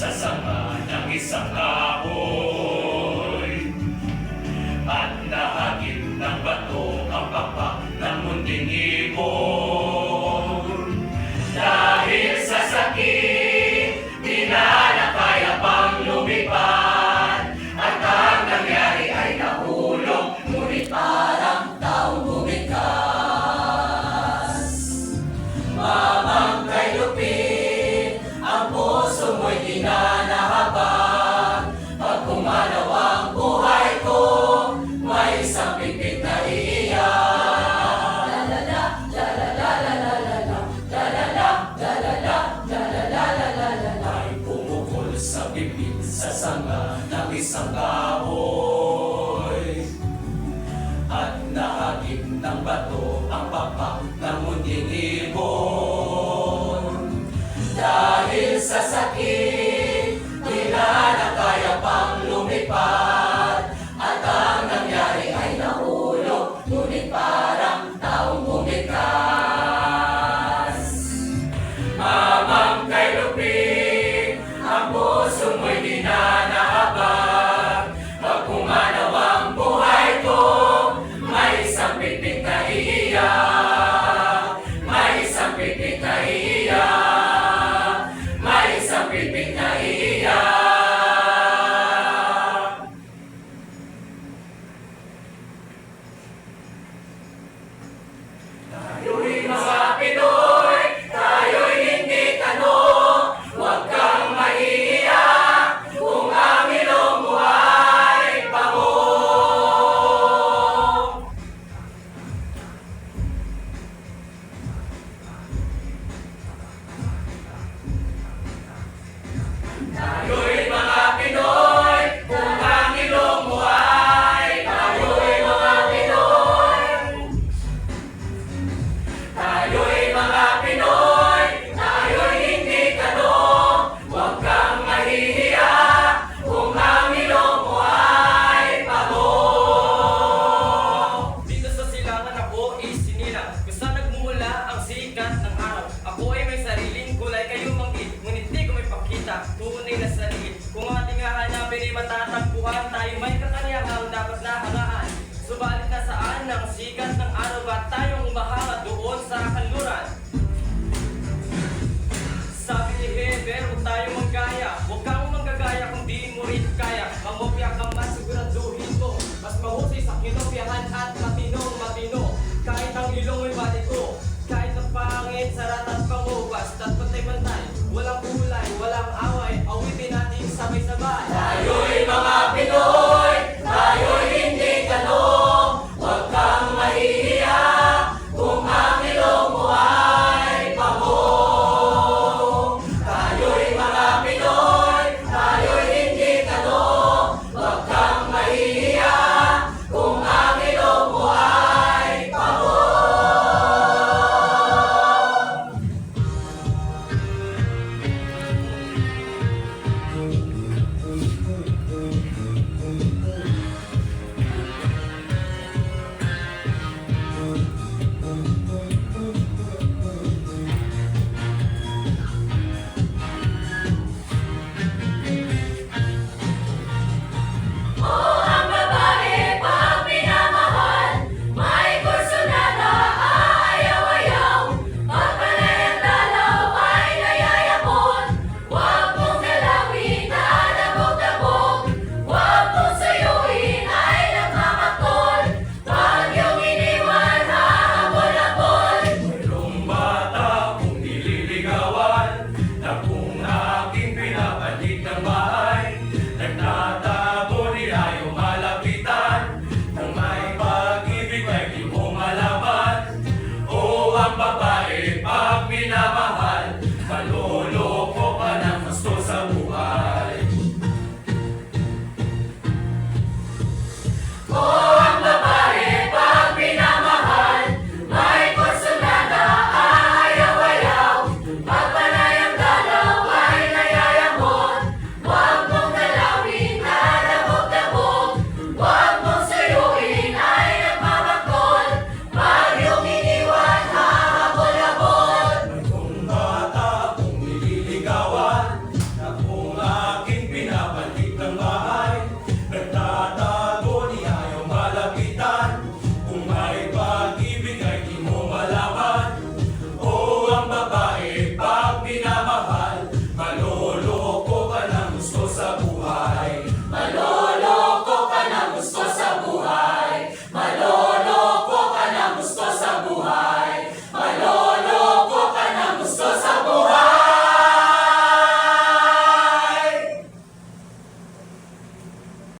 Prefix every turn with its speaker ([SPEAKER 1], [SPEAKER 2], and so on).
[SPEAKER 1] sasama ng isang tao. pagtipid sa sanga ng isang kahoy. At nahagip ng bato ang papak ng munting ibon. Dahil sa sakit
[SPEAKER 2] Walang